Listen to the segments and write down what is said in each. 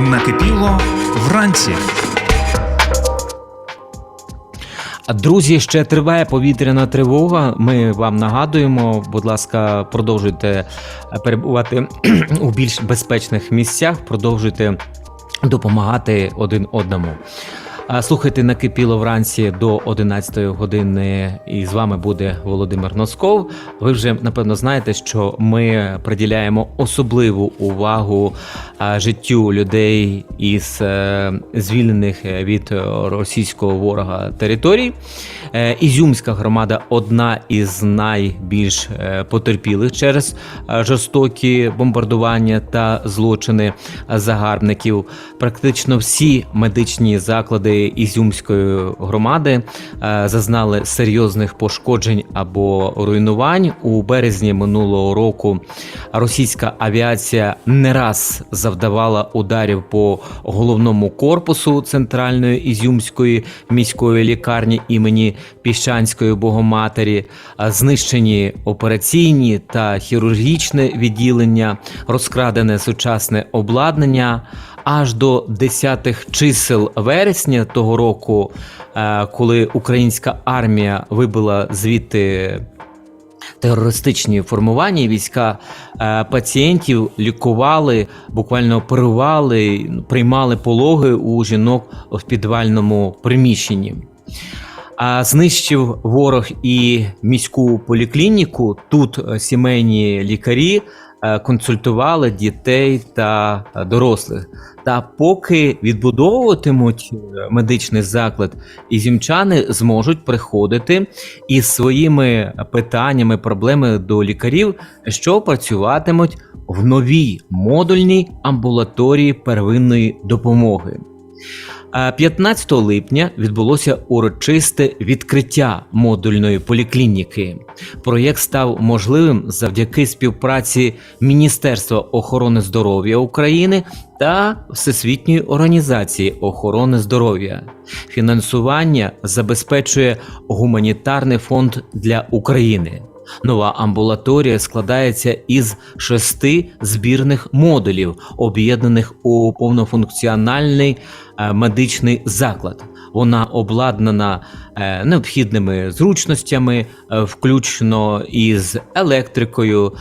Накипіло вранці. Друзі, ще триває повітряна тривога. Ми вам нагадуємо, будь ласка, продовжуйте перебувати у більш безпечних місцях, продовжуйте допомагати один одному. Слухайте накипіло вранці до 11 години, і з вами буде Володимир Носков. Ви вже напевно знаєте, що ми приділяємо особливу увагу життю людей із е, звільнених від російського ворога територій. Е, Ізюмська громада одна із найбільш е, потерпілих через е, жорстокі бомбардування та злочини загарбників. Практично всі медичні заклади Ізюмської громади е, зазнали серйозних пошкоджень або руйнувань. У березні минулого року російська авіація не раз завдавала ударів по головному корпусу центральної ізюмської міської лікарні імені Піщанської Богоматері, а знищені операційні та хірургічне відділення, розкрадене сучасне обладнання. Аж до десятих чисел вересня того року, е, коли українська армія вибила звідти терористичні формування, війська е, пацієнтів лікували, буквально оперували, приймали пологи у жінок в підвальному приміщенні. А знищив ворог і міську поліклініку. Тут е, сімейні лікарі консультували дітей та е, дорослих. Та поки відбудовуватимуть е, медичний заклад, ізюмчани зможуть приходити із своїми питаннями, проблеми до лікарів, що працюватимуть в новій модульній амбулаторії первинної допомоги. А 15 липня відбулося урочисте відкриття модульної поліклініки. Проєкт став можливим завдяки співпраці Міністерства охорони здоров'я України та Всесвітньої організації охорони здоров'я. Фінансування забезпечує гуманітарний фонд для України. Нова амбулаторія складається із шести збірних модулів, об'єднаних у повнофункціональний е, медичний заклад. Вона обладнана е, необхідними зручностями, е, включно із електрикою.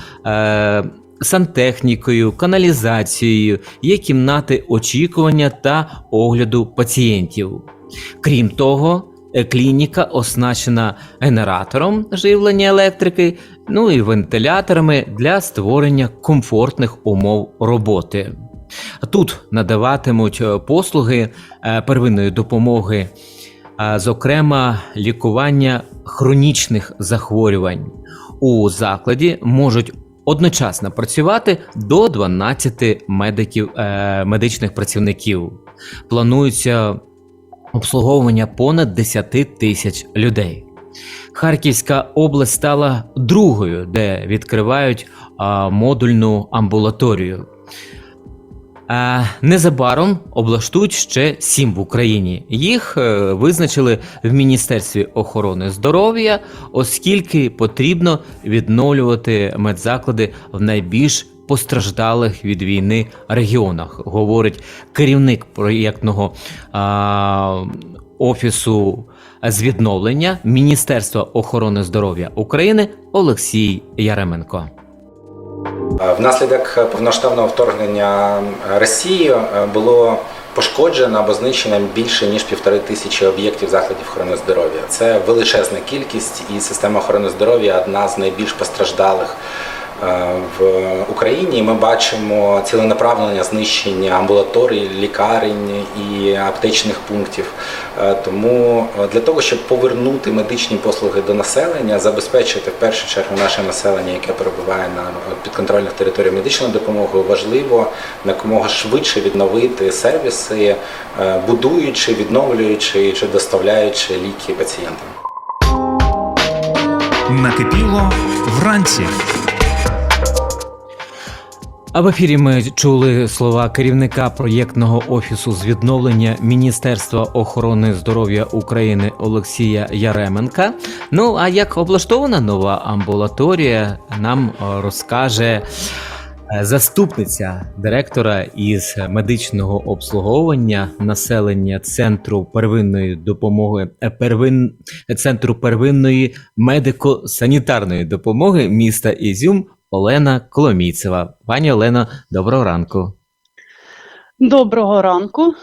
Сантехнікою, каналізацією, є кімнати очікування та огляду пацієнтів. Крім того, Клініка оснащена генератором живлення електрики, ну і вентиляторами для створення комфортних умов роботи. Тут надаватимуть е, послуги е, первинної допомоги, зокрема лікування хронічних захворювань. У закладі можуть одночасно працювати до 12 медиків, е, медичних працівників. Планується обслуговування понад 10 тисяч людей. Харківська область стала другою, де відкривають а, модульну амбулаторію. А, незабаром облаштують ще сім в Україні. Їх е, визначили в Міністерстві охорони здоров'я, оскільки потрібно відновлювати медзаклади в найбільш постраждалих від війни регіонах, говорить керівник проєктного а, офісу з відновлення Міністерства охорони здоров'я України Олексій Яременко. Внаслідок повноштабного вторгнення Росії е, було пошкоджено або знищено більше ніж півтори тисячі об'єктів закладів охорони здоров'я. Це величезна кількість, і система охорони здоров'я одна з найбільш постраждалих е, в Україні. Ми бачимо ціленаправлення знищення амбулаторій, лікарень і аптечних пунктів. Е, Тому е, для того, щоб повернути медичні послуги до населення, забезпечити в першу чергу наше населення, яке перебуває на підконтрольних територіях медичною допомогою, важливо якомога швидше відновити сервіси, е, будуючи, відновлюючи чи доставляючи ліки пацієнтам. Накипіло вранці. А в ефірі ми чули слова керівника проєктного офісу з відновлення Міністерства охорони здоров'я України Олексія Яременка. Ну а як облаштована нова амбулаторія, нам розкаже Е, Заступниця директора із медичного обслуговування населення центру первинної допомоги е, первин центру первинної медико-санітарної допомоги міста Ізюм Олена Коломійцева. Пані Олено, доброго ранку. Доброго ранку.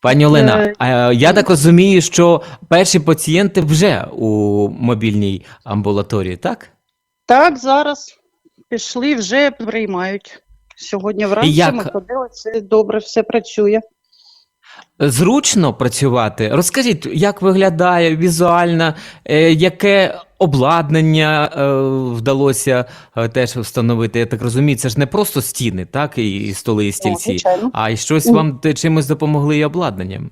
Пані Олена, Е, я так розумію, що перші пацієнти вже у мобільній амбулаторії, так? Так, зараз пішли, вже приймають. Сьогодні вранці як? ми ходили, все добре, все працює. Зручно працювати. Розкажіть, як виглядає візуально, е, яке обладнання е, вдалося е, теж встановити? Я так розумію, це ж не просто стіни, так, і, столи, і стільці, звичайно. а й щось вам чимось допомогли і обладнанням.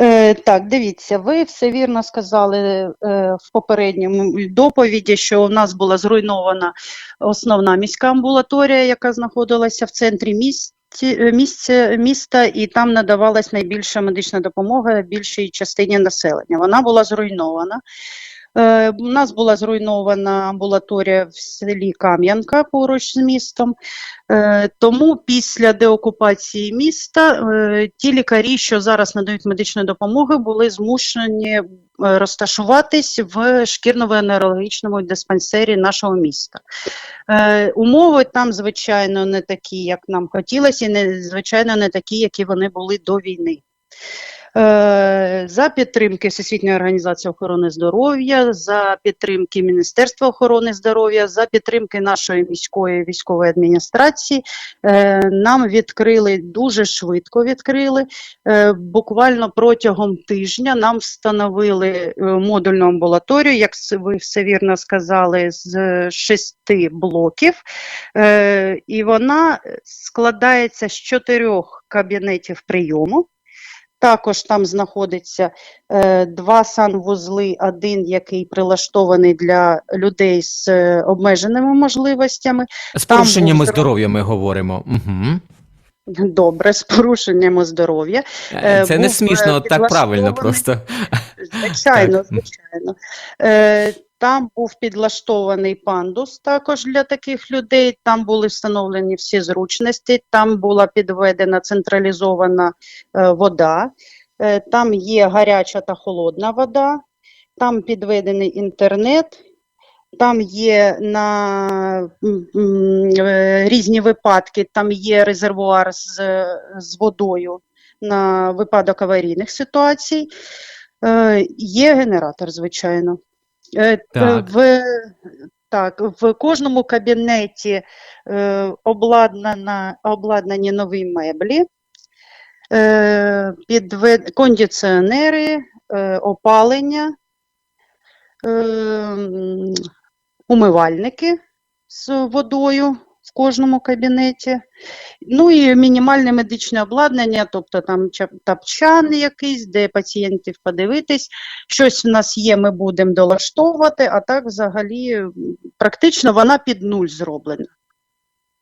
Е, так, дивіться, ви все вірно сказали е, в попередньому доповіді, що у нас була зруйнована основна міська амбулаторія, яка знаходилася в центрі місті, е, міста, і там надавалась найбільша медична допомога більшій частині населення. Вона була зруйнована. Е, У нас була зруйнована амбулаторія в селі Кам'янка поруч з містом. Е, Тому після деокупації міста е, ті лікарі, що зараз надають медичну допомогу, були змушені розташуватись в шкірно-венерологічному диспансері нашого міста. Умови там, звичайно, не такі, як нам хотілося, і не, звичайно, не такі, які вони були до війни. Е, За підтримки Всесвітньої організації охорони здоров'я, за підтримки Міністерства охорони здоров'я, за підтримки нашої міської військової адміністрації е, нам відкрили дуже швидко відкрили. Е, Буквально протягом тижня нам встановили модульну амбулаторію, як ви все вірно сказали, з шести блоків. І вона складається з чотирьох кабінетів прийому. Також там знаходиться е, два санвузли, один, який прилаштований для людей з е, обмеженими можливостями. З Там порушеннями був здоров'я ми говоримо. Угу. Добре, з порушеннями здоров'я. Е, Це не смішно, е, так правильно просто. Звичайно, Так. звичайно. Е, там був підлаштований пандус також для таких людей. Там були встановлені всі зручності, там була підведена централізована е, вода, е, там є гаряча та холодна вода, там підведений інтернет. Там є на е, різні випадки, там є резервуар з, з водою на випадок аварійних ситуацій. Є генератор, звичайно. Е, Так. В, так, в кожному кабінеті е, обладнана, обладнані нові меблі, е, підвед, кондиціонери, е, опалення, е, умивальники з водою в кожному кабінеті. Ну і мінімальне медичне обладнання, тобто там ча- тапчан якийсь, де пацієнтів подивитись. Щось в нас є, ми будемо долаштовувати, а так взагалі практично вона під нуль зроблена.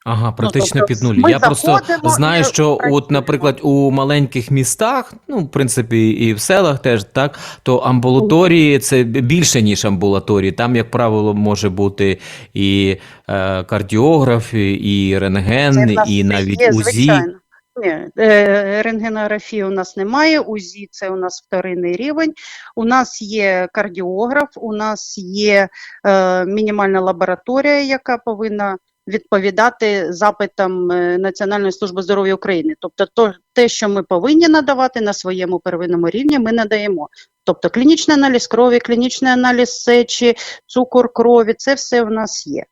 Ага, практично тобто під нуль. Я просто знаю, що, от, наприклад, у маленьких містах, ну, в принципі, і в селах теж так, то амбулаторії це більше, ніж амбулаторії. Там, як правило, може бути і е, кардіограф, і- рентген, і навіть є, УЗІ. Звичайно. Ні, е, рентгенографії у нас немає, УЗІ це у нас вторинний рівень. У нас є кардіограф, у нас є е, мінімальна лабораторія, яка повинна відповідати запитам е, Національної служби здоров'я України. Тобто, то, те, що ми повинні надавати на своєму первинному рівні, ми надаємо. Тобто клінічний аналіз крові, клінічний аналіз сечі, цукор крові, це все в нас є.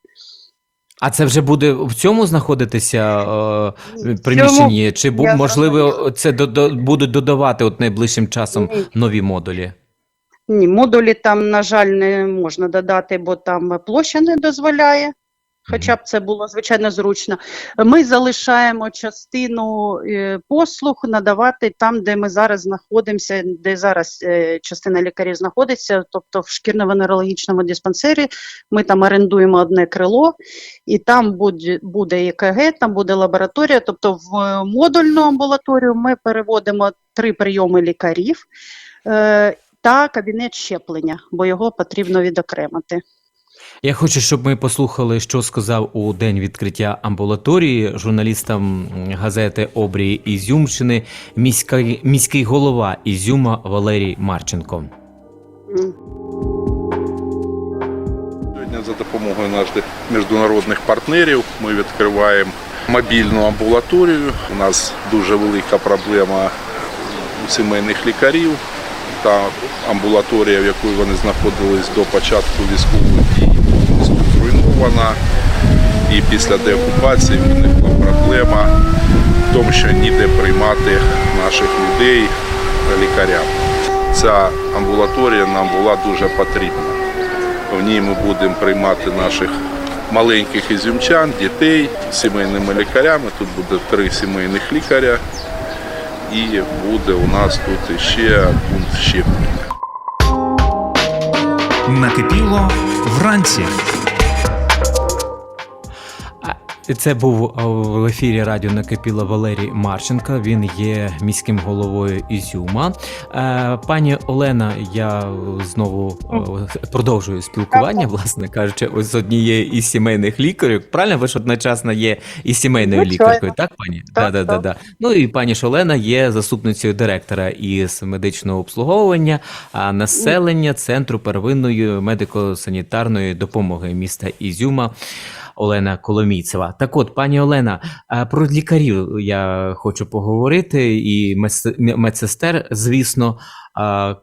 А це вже буде в цьому знаходитися е, приміщенні? Чи бу- можливо це до, до, будуть додавати от найближчим часом Ні. нові модулі? Ні, модулі там, на жаль, не можна додати, бо там площа не дозволяє. Хоча б це було звичайно зручно. Ми залишаємо частину е, послуг надавати там, де ми зараз знаходимося, де зараз е, частина лікарів знаходиться, тобто в шкірно-венерологічному диспансері. Ми там орендуємо одне крило, і там буде, буде ЕКГ, там буде лабораторія. Тобто в модульну амбулаторію ми переводимо три прийоми лікарів. Е, та кабінет щеплення, бо його потрібно відокремити. Я хочу, щоб ми послухали, що сказав у день відкриття амбулаторії журналістам газети Обрії Ізюмщини міський, міський голова Ізюма Валерій Марченко. Сьогодні за допомогою наших міжнародних партнерів ми відкриваємо мобільну амбулаторію. У нас дуже велика проблема у сімейних лікарів. Та амбулаторія, в якій вони знаходились до початку дій, повністю зруйнована. І після деокупації виникла проблема в тому, що ніде приймати наших людей лікарям. Ця амбулаторія нам була дуже потрібна. В ній ми будемо приймати наших маленьких ізюмчан, дітей сімейними лікарями. Тут буде три сімейних лікаря. І буде у нас тут ще пункт щеплення. Накипіло вранці. Це був в ефірі радіо накипіла Валерій Марченко. Він є міським головою Ізюма. Е, Пані Олена, я знову продовжую спілкування, власне кажучи, ось з однією із сімейних лікарів. Правильно, ви ж одночасно є і сімейною Звичайно. лікаркою, так, пані? Так, да, да, да, так. да. Ну і пані Шолена є заступницею директора із медичного обслуговування населення Центру первинної медико-санітарної допомоги міста Ізюма. Олена Коломійцева. Так от, пані Олена, про лікарів я хочу поговорити, і медсестер, звісно,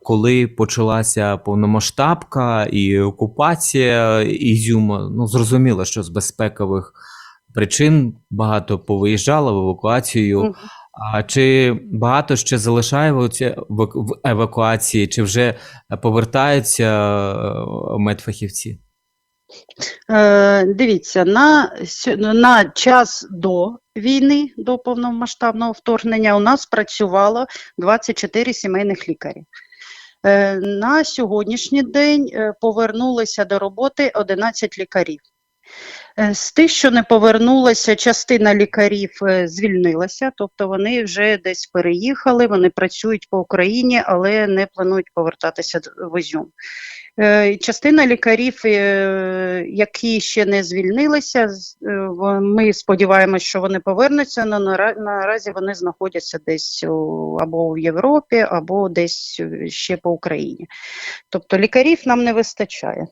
коли почалася повномасштабка і окупація Ізюма, ну зрозуміло, що з безпекових причин багато повиїжджало в евакуацію. А чи багато ще залишається в в евакуації, чи вже повертаються е, медфахівці? Е, дивіться, на, на час до війни, до повномасштабного вторгнення, у нас працювало 24 сімейних лікарі. Е, на сьогоднішній день е, повернулися до роботи 11 лікарів. Е, З тих, що не повернулася, частина лікарів е, звільнилася, тобто вони вже десь переїхали, вони працюють по Україні, але не планують повертатися в Ізюм. Е, Частина лікарів, які ще не звільнилися, ми сподіваємося, що вони повернуться, але наразі вони знаходяться десь або в Європі, або десь ще по Україні. Тобто лікарів нам не вистачає.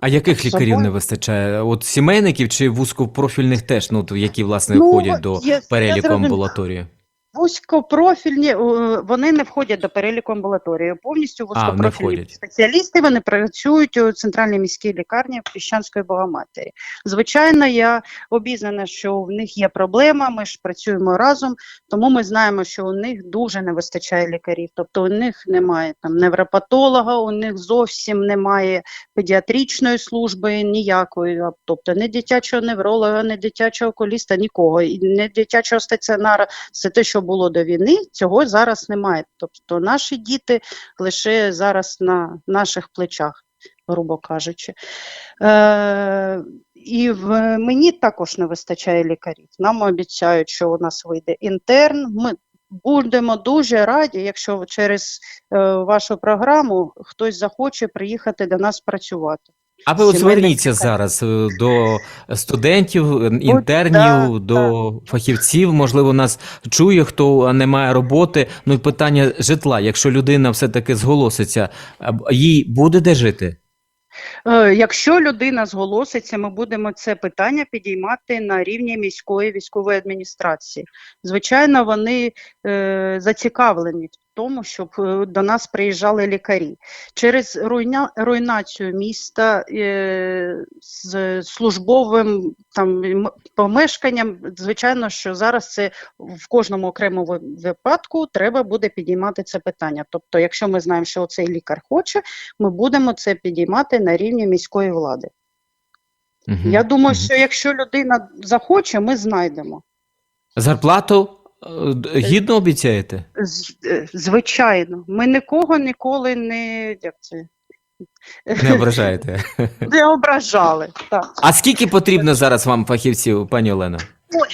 А яких лікарів собою? не вистачає? От сімейників чи вузькопрофільних теж, ну які власне Ну, входять до я- я переліку зрозуміла. амбулаторії? Вузькопрофільні е, вони не входять до переліку амбулаторії. Повністю вузькопрофільні входять. спеціалісти вони працюють у центральній міській лікарні Піщанської Богоматері. Звичайно, я обізнана, що в них є проблема. Ми ж працюємо разом, тому ми знаємо, що у них дуже не вистачає лікарів. Тобто у них немає там невропатолога, у них зовсім немає педіатричної служби ніякої, тобто не дитячого невролога, не дитячого окуліста, нікого, і не дитячого стаціонара. Це те, що було до війни, цього зараз немає. Тобто наші діти лише зараз на наших плечах, грубо кажучи. Е, і в мені також не вистачає лікарів. Нам обіцяють, що у нас вийде інтерн. Ми будемо дуже раді, якщо через е, вашу програму хтось захоче приїхати до нас працювати. А ви от зверніться зараз е, до студентів, е, інтернів, да, до фахівців. Можливо, нас чує, хто не має роботи. Ну і питання житла. Якщо людина все-таки зголоситься, їй буде де жити? Е, Якщо людина зголоситься, ми будемо це питання підіймати на рівні міської військової адміністрації. Звичайно, вони е, зацікавлені в тому, щоб е, до нас приїжджали лікарі. Через руйня, руйнацію міста е, з службовим там помешканням, звичайно, що зараз це в кожному окремому випадку треба буде підіймати це питання. Тобто, якщо ми знаємо, що цей лікар хоче, ми будемо це підіймати на рівні міської влади. Мгм. Я думаю, Мгм. що якщо людина захоче, ми знайдемо. зарплату гідно обіцяєте? З- е, Звичайно, ми нікого ніколи не, як це, Не ображаєте. не ображали. Так. А скільки потрібно зараз вам фахівців, пані Олена? Ой,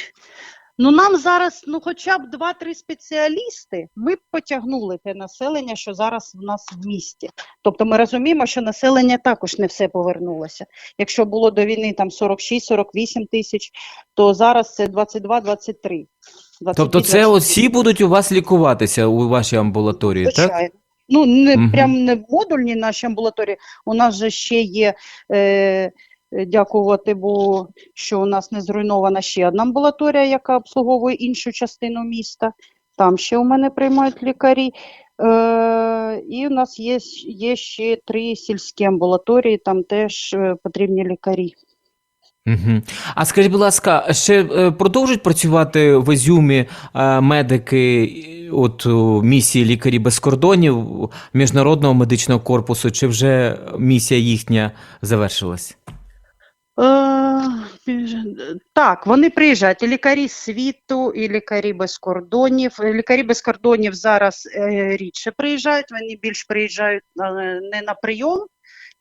Ну нам зараз, ну хоча б 2-3 спеціалісти, ми б потягнули те населення, що зараз в нас в місті. Тобто ми розуміємо, що населення також не все повернулося. Якщо було до війни там 46-48 тисяч, то зараз це 22-23. Тобто, це от всі будуть у вас лікуватися у вашій амбулаторії, так? Звичайно. Ну, не Мгм. прям не в модульній нашій амбулаторії. У нас же ще є, е, дякувати Богу, що у нас не зруйнована ще одна амбулаторія, яка обслуговує іншу частину міста. Там ще у мене приймають лікарі. Е, і у нас є, є ще три сільські амбулаторії, там теж е, потрібні лікарі. Угу. А скажіть, будь ласка, ще е, продовжують працювати в Ізюмі е, медики е, от місії лікарі без кордонів міжнародного медичного корпусу, чи вже місія їхня завершилась? Е, так, вони приїжджають, і лікарі світу, і лікарі без кордонів. Е, Лікарі без кордонів зараз е, рідше приїжджають, вони більш приїжджають не на прийом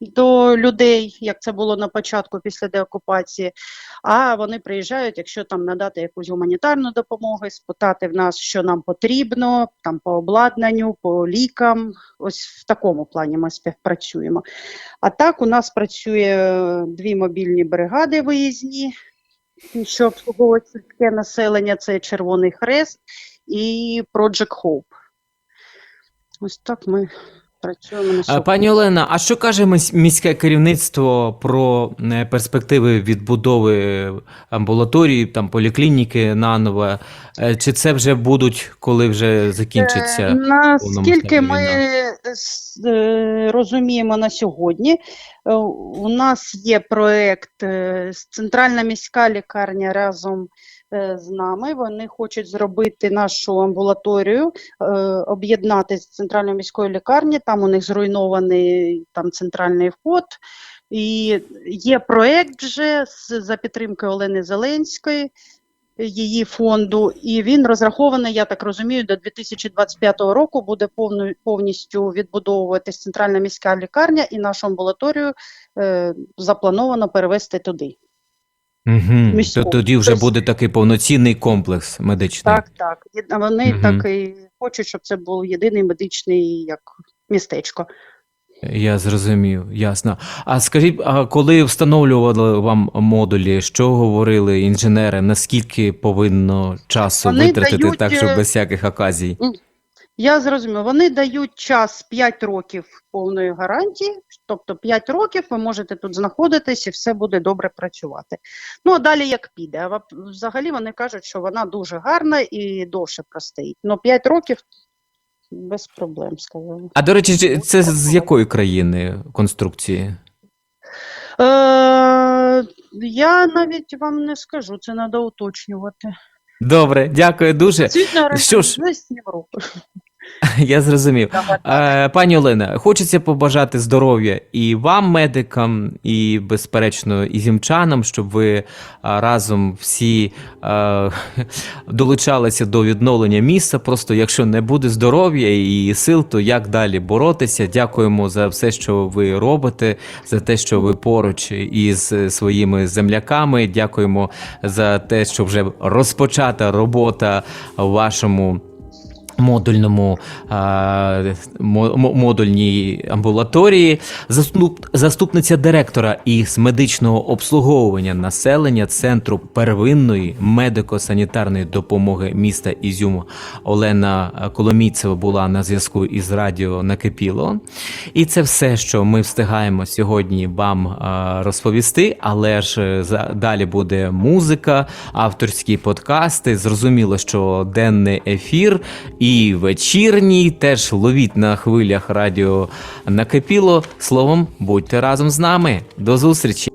до людей, як це було на початку після деокупації, а вони приїжджають, якщо там надати якусь гуманітарну допомогу, спитати в нас, що нам потрібно, там по обладнанню, по лікам. Ось в такому плані ми співпрацюємо. А так у нас працює е, дві мобільні бригади виїзні, що обслуговують сільське населення, це Червоний Хрест і Project Hope. Ось так ми працюємо на Е, сьогодні. Пані Олена, а що каже міс- міське керівництво про е, перспективи відбудови амбулаторії, там поліклініки наново? Е, Чи це вже будуть, коли вже закінчиться? Наскільки ми розуміємо на сьогодні, у нас є проєкт е, Центральна міська лікарня разом з нами. Вони хочуть зробити нашу амбулаторію, е, об'єднати з центральною міською лікарні. Там у них зруйнований там центральний вход. І є проєкт вже за підтримки Олени Зеленської її фонду, і він розрахований, я так розумію, до 2025 року буде повністю відбудовуватись центральна міська лікарня, і нашу амбулаторію е, заплановано перевести туди. Угу. То тоді вже буде такий повноцінний комплекс медичний. Так, так. Вони Мгм. так і хочуть, щоб це був єдиний медичний як містечко. Я зрозумів, ясно. А скажіть, а коли встановлювали вам модулі, що говорили інженери? Наскільки повинно часу Вони витратити дають, так, щоб е, без всяких оказій? Я зрозуміла, вони дають час 5 років повної гарантії, тобто 5 років ви можете тут знаходитись і все буде добре працювати. Ну, а далі як піде. А взагалі вони кажуть, що вона дуже гарна і довше простоїть. Ну, 5 років без проблем, сказали. А до речі, це з якої країни конструкції? Е, я навіть вам не скажу, це треба уточнювати. Добре, дякую дуже. Що ж- Європи. Я зрозумів. Е, Пані Олена, хочеться побажати здоров'я і вам, медикам, і, безперечно, і зімчанам, щоб ви разом всі е, долучалися до відновлення міста. Просто якщо не буде здоров'я і сил, то як далі боротися? Дякуємо за все, що ви робите, за те, що ви поруч із своїми земляками. Дякуємо за те, що вже розпочата робота в вашому модульному модульній амбулаторії, заступ, заступниця директора із медичного обслуговування населення Центру первинної медико-санітарної допомоги міста Ізюм Олена Коломійцева була на зв'язку із радіо Накипіло. І це все, що ми встигаємо сьогодні вам розповісти. Але ж е, за- далі буде музика, авторські подкасти. Зрозуміло, що денний ефір і вечірній теж ловіть на хвилях радіо Накипіло. Словом, будьте разом з нами. До зустрічі!